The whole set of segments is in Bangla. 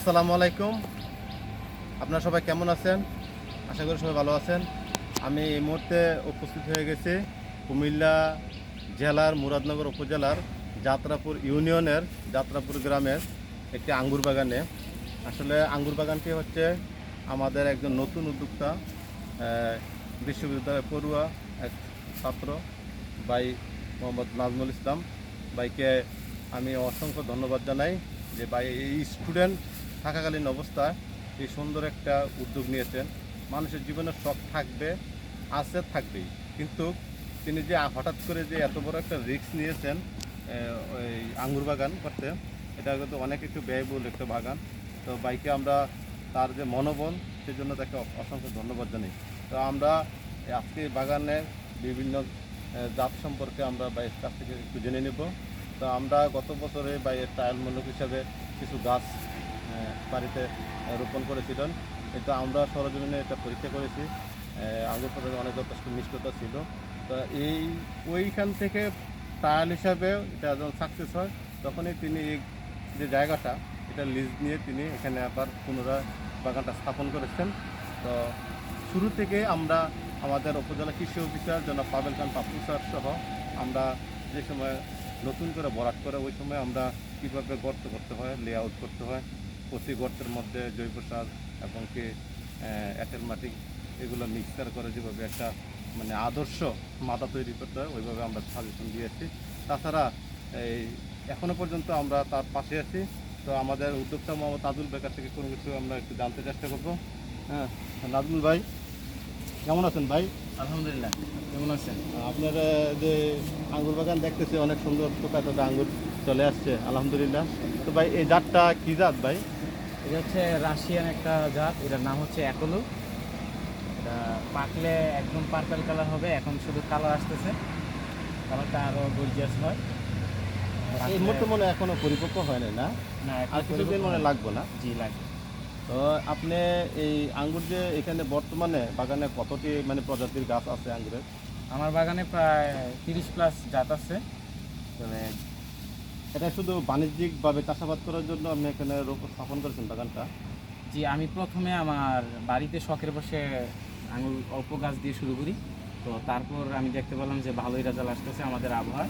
আসসালামু আলাইকুম। আপনারা সবাই কেমন আছেন? আশা করি সবাই ভালো আছেন। আমি এই মুহূর্তে উপস্থিত হয়ে গেছি কুমিল্লা জেলার মুরাদনগর উপজেলার যাত্রাপুর ইউনিয়নের যাত্রাপুর গ্রামের একটি আঙ্গুর বাগানে। আসলে আঙ্গুর বাগানটি হচ্ছে আমাদের একজন নতুন উদ্যোক্তা আহ, বিশ্ববিদ্যালয়ের পড়ুয়া এক ছাত্র ভাই মোহাম্মদ নাজমুল ইসলাম। বাইকে আমি অসংখ্য ধন্যবাদ জানাই যে ভাই এই স্টুডেন্ট থাকাকালীন অবস্থায় এই সুন্দর একটা উদ্যোগ নিয়েছেন। মানুষের জীবনে শখ থাকবে, আছে থাকবেই। কিন্তু তিনি যে হঠাৎ করে যে এত বড় একটা রিস্ক নিয়েছেন ওই আঙ্গুর বাগান করতে, এটা কিন্তু অনেক একটু ব্যয়বহুল একটা বাগান। তো বাইকে আমরা তার যে মনোবল, সেজন্য তাকে অসংখ্য ধন্যবাদ জানাই। তো আমরা আজকে বাগানের বিভিন্ন জাত সম্পর্কে আমরা বাইরের কাছ থেকে একটু জেনে নেব। তো আমরা গত বছরে বাইরের ট্রায়াল মূলক হিসাবে কিছু গাছ বাড়িতে রোপণ করেছিলেন। এটা আমরা সরজমিনে এটা পরীক্ষা করেছি। আঙ্গুর ফলের অনেক যথেষ্ট মিষ্টতা ছিল। তো এই, ওইখান থেকে ট্রায়াল হিসাবে এটা যখন সাকসেস হয়, তখনই তিনি এই যে জায়গাটা, এটা লিজ নিয়ে তিনি এখানে আবার পুনরায় বাগানটা স্থাপন করেছেন। তো শুরু থেকে আমরা আমাদের উপজেলা কৃষি অফিসার জনাব পাবেল খান পাপ্পু স্যার সহ আমরা যে সময় নতুন করে বরাট করে, ওই সময় আমরা কীভাবে গর্ত করতে হয় লে আউট করতে হয় প্রতি গর্তের মধ্যে জৈব সার এবং কি এঁটেল মাটি এগুলো মিক্সার করে যেভাবে একটা মানে আদর্শ মাথা তৈরি করতে হয় ওইভাবে আমরা সাজেশন দিয়েছি। তাছাড়া এই এখনও পর্যন্ত আমরা তার পাশে আছি। তো আমাদের উদ্যোক্তা মোহাম্মদ নাজুল বেকার থেকে কোনো কিছু আমরা একটু জানতে চেষ্টা করব। হ্যাঁ নাজমুল ভাই। কেমন আছেন ভাই? আলহামদুলিল্লাহ কেমন আছেন? আপনার যে আঙ্গুর বাগান দেখতেছি অনেক সুন্দর টোকা আঙ্গুর চলে আসছে আলহামদুলিল্লাহ। তো ভাই এই জাতটা কী জাত ভাই? এটা হচ্ছে রাশিয়ান একটা জাত এটার নাম হচ্ছে অ্যাকোলো। এটা পাকলে একদম পার্পেল কালার হবে এখন শুধু কালার আসতেছে। কালারটা আরও গর্জিয়াস হয়। এই মুহূর্তে মনে এখনও পরিপক্ক হয় না? না আর কিছুদিন মনে। লাগবে না? জি লাগে তো আপনি এই আঙ্গুর যে এখানে বর্তমানে বাগানে কতটি মানে প্রজাতির গাছ আছে আঙ্গুরের? আমার বাগানে প্রায় তিরিশ প্লাস জাত আছে। মানে এটা শুধু বাণিজ্যিকভাবে চাষাবাদ করার জন্য আপনি এখানে স্থাপন করেছেন বাগানটা? জি, আমি প্রথমে আমার বাড়িতে শখের বসে আঙুল, অল্প গাছ দিয়ে শুরু করি। তো তারপর আমি দেখতে পেলাম যে ভালোই রেজাল্ট আসতেছে আমাদের আবহাওয়া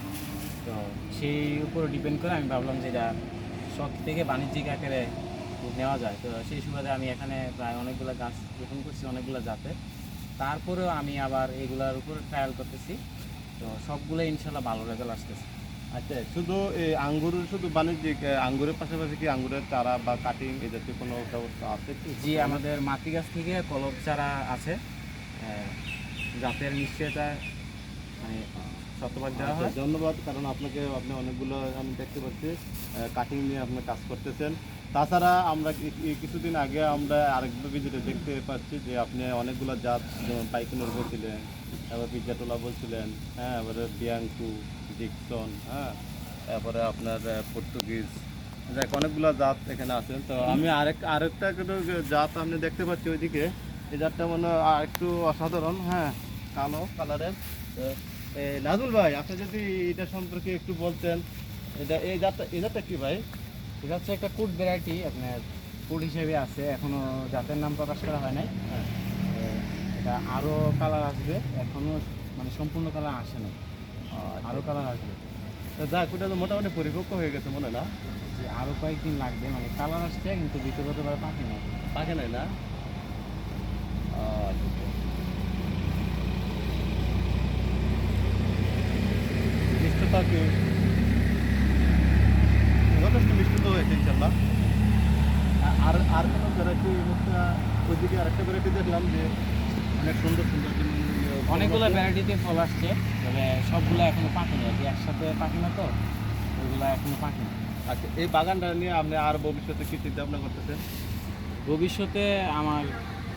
তো সেই উপর ডিপেন্ড করে আমি ভাবলাম যে এটা শখ থেকে বাণিজ্যিক আকারে নেওয়া যায়। তো সেই সুবাদে আমি এখানে প্রায় অনেকগুলো গাছ রোপণ করছি, অনেকগুলো জাতে তারপরেও আমি আবার এগুলার উপর ট্রায়াল করতেছি। তো সবগুলো ইনশাল্লাহ ভালো রেজাল্ট আসতেছে। আচ্ছা শুধু এই আঙ্গুর, শুধু বাণিজ্যিক আঙ্গুরের পাশাপাশি কি আঙ্গুরের চারা বা কাটিং এ জাতীয় কোনো ব্যবস্থা আছে কি? জি, আমাদের মাটি গাছ থেকে কলব চারা আছে। জাতের নিশ্চয়তা মানে শতভাগ দেওয়া আচ্ছা, হয়। ধন্যবাদ কারণ আপনাকে আপনি অনেকগুলো আমি দেখতে পাচ্ছি কাটিং নিয়ে আপনি কাজ করতেছেন। তাছাড়া আমরা কিছুদিন আগে আমরা আরেক ভিডিওতে দেখতে পাচ্ছি যে আপনি অনেকগুলো জাত যেমন পাইকিনুর বলছিলেন তারপর পিজ্জাটোলা বলছিলেন হ্যাঁ এবারে বিয়াঙ্কু ডিকসন হ্যাঁ তারপরে আপনার পর্তুগিজ দেখ অনেকগুলো জাত এখানে আছেন তো আমি আরেক আরেকটা জাত আপনি দেখতে পাচ্ছি ওইদিকে। এই জাতটা মনে হয় আর একটু অসাধারণ হ্যাঁ কালো কালারের। নাজুল ভাই আপনি যদি এটা সম্পর্কে একটু বলতেন এটা এই জাতটা এই জাতটা কি ভাই? এটা হচ্ছে একটা কুড ভ্যারাইটি আপনার কুড হিসেবে আছে এখনও জাতের নাম প্রকাশ করা হয় নাই। হ্যাঁ। এটা আরও কালার আসবে এখনও মানে সম্পূর্ণ কালার আসে না আরও কালার আসবে। তো যাক ওটা তো মোটামুটি পরিপক্ক হয়ে গেছে মনে না? যে আরও কয়েকদিন লাগবে মানে কালার আসছে কিন্তু ভিতরগতভাবে পাখি না পাকে নাই না? আচ্ছা। মিষ্টতা যথেষ্ট মিষ্টতা হয়েছে ইনশাল্লাহ আর আর কোনো ভ্যারাইটি ওইদিকে আরেকটা ভ্যারাইটি দেখলাম যে অনেক সুন্দর সুন্দর অনেকগুলো ভ্যারাইটিতে ফল আসছে তবে সবগুলো এখনও পাকেনি আর কি একসাথে পাকে না তো? ওইগুলো এখনও পাকেনি আচ্ছা এই বাগানটা নিয়ে আপনি আর ভবিষ্যতে কি চিন্তা ভাবনা করতেছেন? ভবিষ্যতে আমার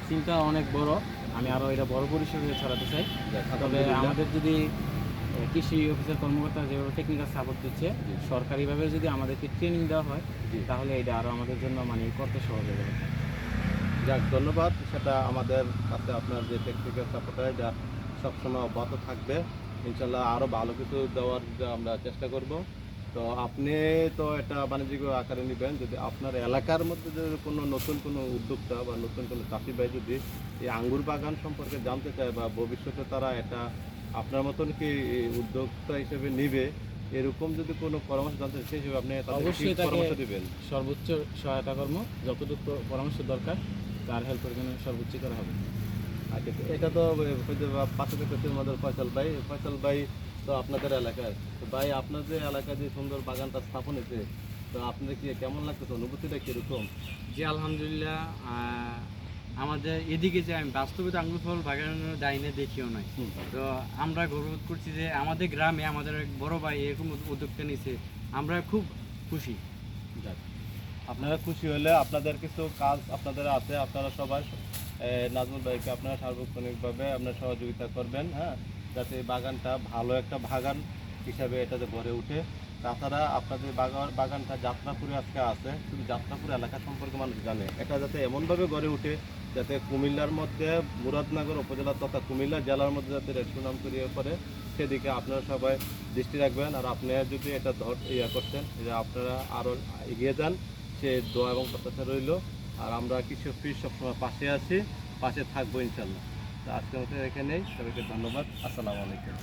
চিন্তা অনেক বড়। আমি আরও এটা বড় পরিসরে ছড়াতে চাই। তবে আমাদের যদি কৃষি অফিসের কর্মকর্তা যেভাবে টেকনিক্যাল সাপোর্ট দিচ্ছে সরকারিভাবে যদি আমাদেরকে ট্রেনিং দেওয়া হয় তাহলে এটা আরও আমাদের জন্য মানে করতে সহজ হবে যাক ধন্যবাদ। সেটা আমাদের কাছে আপনার যে টেকনিক্যাল সাপোর্ট হয় যা সবসময় অব্যাহত থাকবে। ইনশাল্লাহ আরও ভালো কিছু দেওয়ার আমরা চেষ্টা করব। তো আপনি তো এটা বাণিজ্যিক আকারে নেবেন। যদি আপনার এলাকার মধ্যে যদি কোনো নতুন কোনো উদ্যোক্তা বা নতুন কোনো চাষি ভাই যদি এই আঙ্গুর বাগান সম্পর্কে জানতে চায় বা ভবিষ্যতে তারা এটা আপনার মতন কি উদ্যোক্তা হিসেবে নিবে? এরকম যদি কোনো পরামর্শ জানতে সেই হিসেবে আপনি অবশ্যই পরামর্শ দিবেন? সর্বোচ্চ সহায়তা কর্ম যতটুকু পরামর্শ দরকার তার হেল্পের জন্য সর্বোচ্চ করা হবে। আচ্ছা এটা তো হয়তো বা পাশে দেখতে আমাদের ফয়সাল ভাই। ফয়সাল ভাই তো আপনাদের এলাকায় তো ভাই আপনাদের এলাকায় যে সুন্দর বাগানটা স্থাপন হয়েছে তো আপনাদের কি কেমন লাগতেছে? অনুভূতিটা কীরকম? জি আলহামদুলিল্লাহ আমাদের এদিকে যে আমি বাস্তবে তো আঙ্গুর ফল বাগানের দাইনে দেখিও নাই। তো আমরা গর্ববোধ করছি যে আমাদের গ্রামে আমাদের এক বড় ভাই এরকম উদ্যোগটা নিছে আমরা খুব খুশি। আপনারা খুশি হলে আপনাদের কিছু কাজ আপনাদের আছে আপনারা সবাই নাজমুল ভাইকে আপনারা সার্বক্ষণিকভাবে আপনারা সহযোগিতা করবেন হ্যাঁ? যাতে বাগানটা ভালো একটা বাগান হিসাবে এটাতে গড়ে উঠে তাছাড়া আপনাদের বাগান বাগানটা যাত্রাপুরে আজকে আছে। শুধু যাত্রাপুর এলাকা সম্পর্কে মানুষ জানে। এটা যাতে এমনভাবে গড়ে উঠে যাতে কুমিল্লার মধ্যে, মুরাদনগর উপজেলা তথা কুমিল্লা জেলার মধ্যে যাতে সুনাম ছড়িয়ে পড়ে, সেদিকে আপনারা সবাই দৃষ্টি রাখবেন। আর আপনারা যদি এটা ধর ইয়া করছেন যে আপনারা আরও এগিয়ে যান, সে দোয়া এবং প্রত্যাশা রইল। আর আমরা কিছু ফিস সবসময় পাশে আছি, পাশে থাকব ইনশাল্লাহ তো আজকের মতো এখানেই। সবাইকে ধন্যবাদ। আসসালামু আলাইকুম।